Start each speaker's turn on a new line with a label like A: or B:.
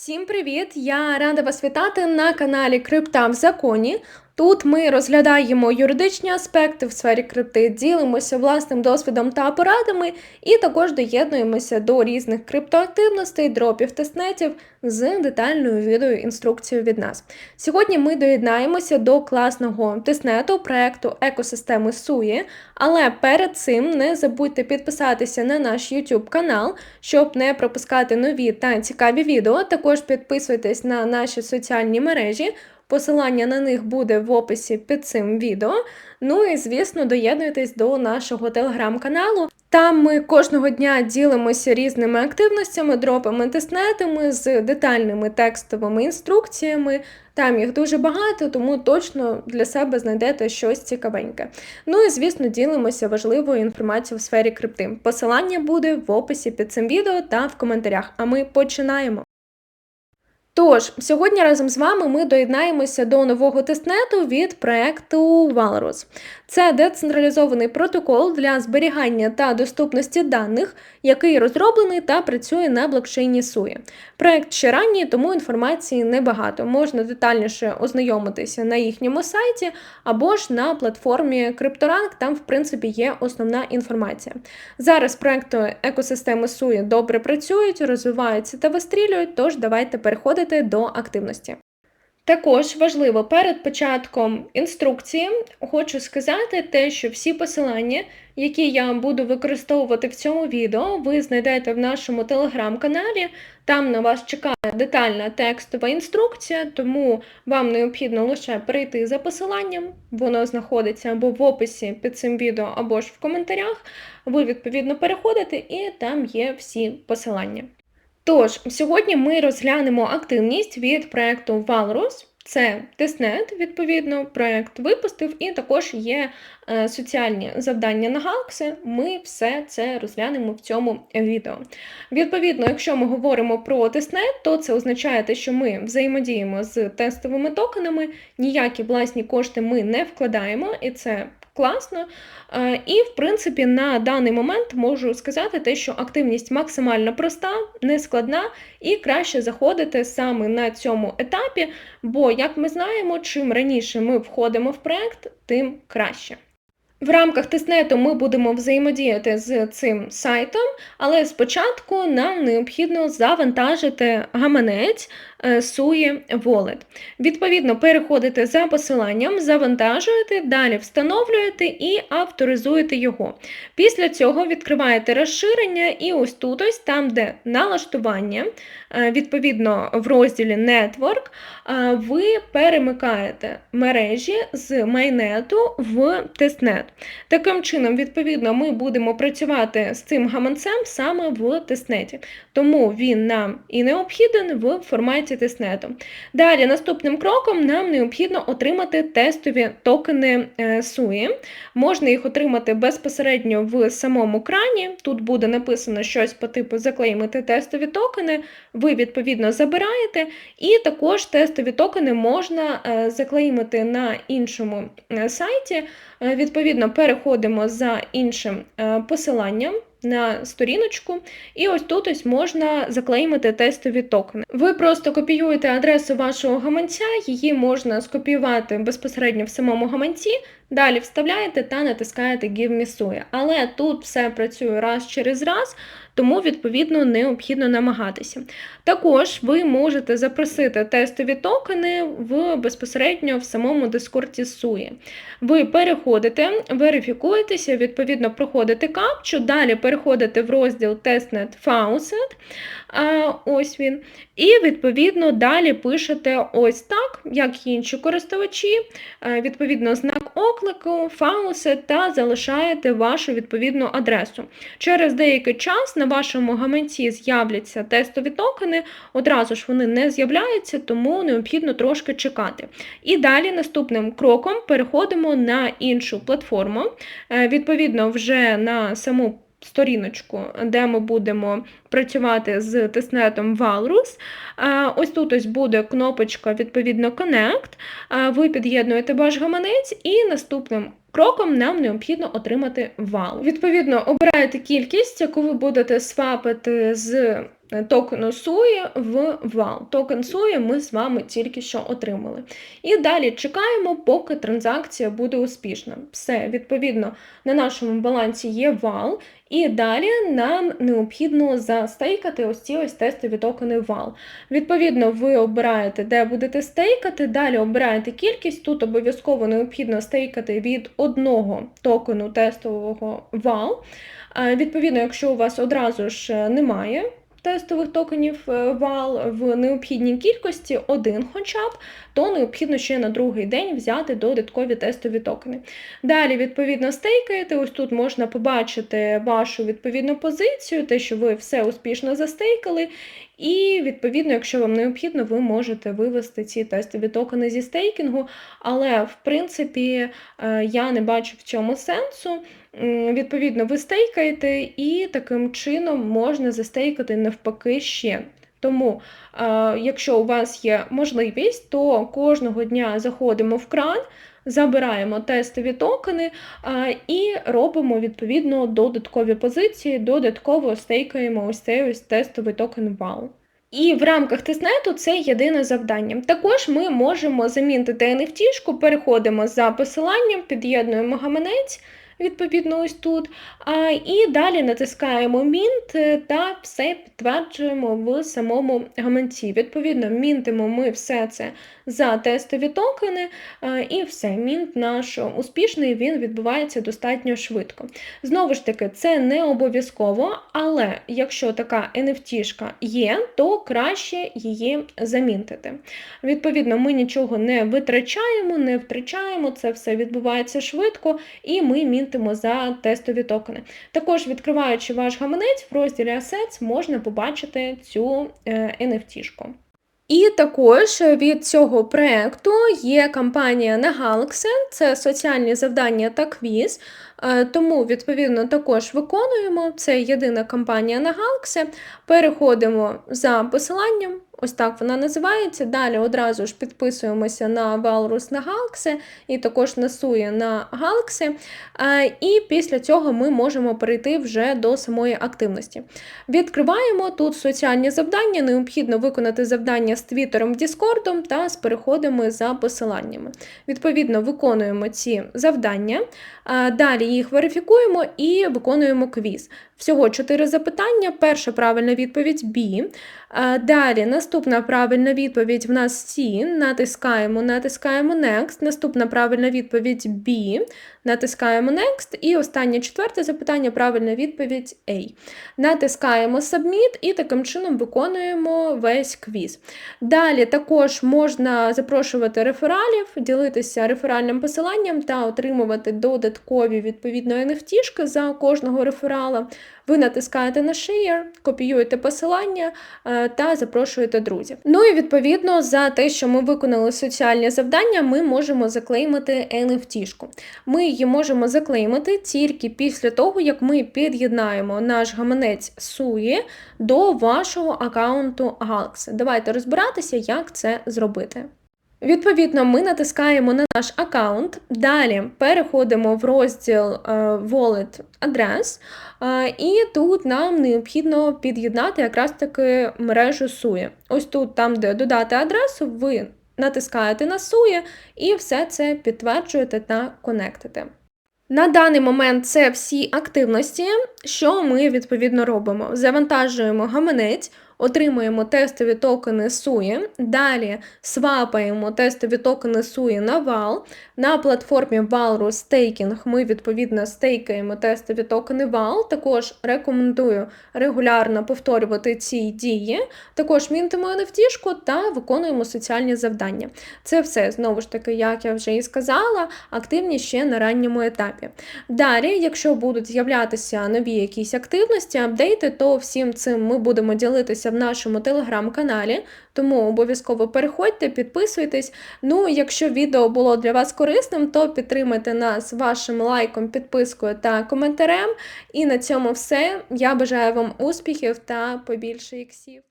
A: Всім привіт! Я рада вас вітати на каналі Крипта в законі. Тут ми розглядаємо юридичні аспекти в сфері крипти, ділимося власним досвідом та порадами, і також доєднуємося до різних криптоактивностей, дропів тестнетів з детальною відеоінструкцією від нас. Сьогодні ми доєднаємося до класного тестнету проекту екосистеми Суї, але перед цим не забудьте підписатися на наш YouTube канал, щоб не пропускати нові та цікаві відео. Також підписуйтесь на наші соціальні мережі. Посилання на них буде в описі під цим відео. Ну і, звісно, доєднуйтесь до нашого телеграм-каналу. Там ми кожного дня ділимося різними активностями, дропами, тестнетами з детальними текстовими інструкціями. Там їх дуже багато, тому точно для себе знайдете щось цікавеньке. Ну і звісно, ділимося важливою інформацією в сфері крипти. Посилання буде в описі під цим відео та в коментарях. А ми починаємо. Тож, сьогодні разом з вами ми доєднаємося до нового тестнету від проекту Valorus. Це децентралізований протокол для зберігання та доступності даних, який розроблений та працює на блокчейні SUI. Проект ще ранній, тому інформації небагато. Можна детальніше ознайомитися на їхньому сайті або ж на платформі CryptoRank, там, в принципі, є основна інформація. Зараз проекти екосистеми SUI добре працюють, розвиваються та вистрілюють, тож давайте переходити до активності. Також важливо перед початком інструкції хочу сказати те, що всі посилання, які я буду використовувати в цьому відео, ви знайдете в нашому телеграм-каналі. Там на вас чекає детальна текстова інструкція, тому вам необхідно лише перейти за посиланням. Воно знаходиться або в описі під цим відео, або ж в коментарях. Ви відповідно переходите, і там є всі посилання. Тож, сьогодні ми розглянемо активність від проєкту Valrus. Це тестнет, відповідно, проєкт випустив, і також є е, соціальні завдання на галкси. Ми все це розглянемо в цьому відео. Відповідно, якщо ми говоримо про тестнет, то це означає, те, що ми взаємодіємо з тестовими токенами, ніякі власні кошти ми не вкладаємо, і це класно. Е, і, в принципі, на даний момент можу сказати, те, що активність максимально проста, нескладна, і краще заходити саме на цьому етапі, бо, як ми знаємо, чим раніше ми входимо в проект, тим краще. В рамках тестнету ми будемо взаємодіяти з цим сайтом, але спочатку нам необхідно завантажити гаманець SUI Wallet. Відповідно, переходите за посиланням, завантажуєте, далі встановлюєте і авторизуєте його. Після цього відкриваєте розширення, і ось тут, ось там, де налаштування, е, відповідно, в розділі Network, е, ви перемикаєте мережі з майнету в тестнет. Таким чином, відповідно, ми будемо працювати з цим гаманцем саме в тестнеті. Тому він нам і необхіден в форматі форматі тестнету. Далі, наступним кроком нам необхідно отримати тестові токени SUI. Е, Можна їх отримати безпосередньо в самому крані. Тут буде написано щось по типу заклеймити тестові токени, ви, відповідно, забираєте, і також тестові токени можна е, заклеймити на іншому е, сайті. Відповідно, переходимо за іншим посиланням на сторіночку, і ось тут ось можна заклеймити тестові токени. Ви просто копіюєте адресу вашого гаманця, її можна скопіювати безпосередньо в самому гаманці, далі вставляєте та натискаєте Give me SUI. Але тут все працює раз через раз, тому, відповідно, необхідно намагатися. Також ви можете запросити тестові токени в безпосередньо в самому дискорді SUI. Ви переходите, верифікуєтеся, відповідно, проходите капчу, далі переходите в розділ Testnet Faucet, ось він, і, відповідно, далі пишете ось так, як інші користувачі, відповідно, знак оклику, фауси та залишаєте вашу відповідну адресу. Через деякий час на вашому гаманці з'являться тестові токени, одразу ж вони не з'являються, тому необхідно трошки чекати. І далі наступним кроком переходимо на іншу платформу, е, відповідно, вже на саму сторіночку, де ми будемо працювати з тестнетом Walrus. Ось тут ось буде кнопочка, відповідно, Connect. Ви під'єднуєте ваш гаманець і наступним кроком нам необхідно отримати вал. Відповідно, обираєте кількість, яку ви будете свапити з е, токену SUI в вал. Токен SUI ми з вами тільки що отримали. І далі чекаємо, поки транзакція буде успішна. Все, відповідно, на нашому балансі є вал, і далі нам необхідно застейкати ось ці ось тестові токени вал. Відповідно, ви обираєте, де будете стейкати, далі обираєте кількість. Тут обов'язково необхідно стейкати від одного токену тестового вал. Відповідно, якщо у вас одразу ж немає тестових токенів е, вал в необхідній кількості, один хоча б, то необхідно ще на другий день взяти додаткові тестові токени. Далі, відповідно, стейкаєте. Ось тут можна побачити вашу відповідну позицію, те, що ви все успішно застейкали. І, відповідно, якщо вам необхідно, ви можете вивести ці тестові токени зі стейкінгу. Але, в принципі, е, я не бачу в цьому сенсу. Відповідно, ви стейкаєте, і таким чином можна застейкати навпаки ще. Тому, якщо у вас є можливість, то кожного дня заходимо в кран, забираємо тестові токени і робимо відповідно додаткові позиції, додатково стейкаємо ось цей ось тестовий токен вал. І в рамках тестнету це єдине завдання. Також ми можемо замінити NFT, переходимо за посиланням, під'єднуємо гаманець відповідно, ось тут. І далі натискаємо Мінт та все підтверджуємо в самому гаманці. Відповідно, мінтимо ми все це за тестові токени, і все, мінт наш успішний, він відбувається достатньо швидко. Знову ж таки, це не обов'язково, але якщо така NFT є, то краще її замінтити. Відповідно, ми нічого не витрачаємо, не втрачаємо, це все відбувається швидко, і ми мінтимо за тестові токени. Також, відкриваючи ваш гаманець, в розділі Assets можна побачити цю NFT. Е, і також від цього проєкту є кампанія на Galaxy, це соціальні завдання та квіз. Е, тому, відповідно, також виконуємо. Це єдина кампанія на Galaxy. Переходимо за посиланням. Ось так вона називається. Далі одразу ж підписуємося на Valrus на Galaxy і також на SUI на Galaxy. І після цього ми можемо перейти вже до самої активності. Відкриваємо тут соціальні завдання, необхідно виконати завдання з Твіттером, Діскордом та з переходами за посиланнями. Відповідно, виконуємо ці завдання. Далі їх верифікуємо і виконуємо квіз. Всього чотири запитання. Перша правильна відповідь B. Далі наступна правильна відповідь в нас C. Натискаємо, натискаємо Next. Наступна правильна відповідь B. Натискаємо Next. І останнє четверте запитання правильна відповідь A. Натискаємо Submit і таким чином виконуємо весь квіз. Далі також можна запрошувати рефералів, ділитися реферальним посиланням та отримувати додаткові відповідно NFT за кожного реферала. Ви натискаєте на Share, копіюєте посилання е, та запрошуєте друзів. Ну і відповідно за те, що ми виконали соціальні завдання, ми можемо заклеймити NFT. Ми її можемо заклеймити тільки після того, як ми під'єднаємо наш гаманець SUI до вашого аккаунту Galaxy. Давайте розбиратися, як це зробити. Відповідно, ми натискаємо на наш аккаунт, далі переходимо в розділ е, Wallet адрес, і тут нам необхідно під'єднати якраз таки мережу SUI. Ось тут, там, де додати адресу, ви натискаєте на SUI і все це підтверджуєте та конектите. На даний момент це всі активності, що ми відповідно робимо. Завантажуємо гаманець отримуємо тестові токени SUI, далі свапаємо тестові токени SUI на вал. На платформі Valrus Staking ми, відповідно, стейкаємо тестові токени вал. Також рекомендую регулярно повторювати ці дії. Також мінтимо NFT та виконуємо соціальні завдання. Це все, знову ж таки, як я вже і сказала, активні ще на ранньому етапі. Далі, якщо будуть з'являтися нові якісь активності, апдейти, то всім цим ми будемо ділитися в нашому телеграм-каналі, тому обов'язково переходьте, підписуйтесь. Ну, якщо відео було для вас корисним, то підтримайте нас вашим лайком, підпискою та коментарем. І на цьому все. Я бажаю вам успіхів та побільше іксів.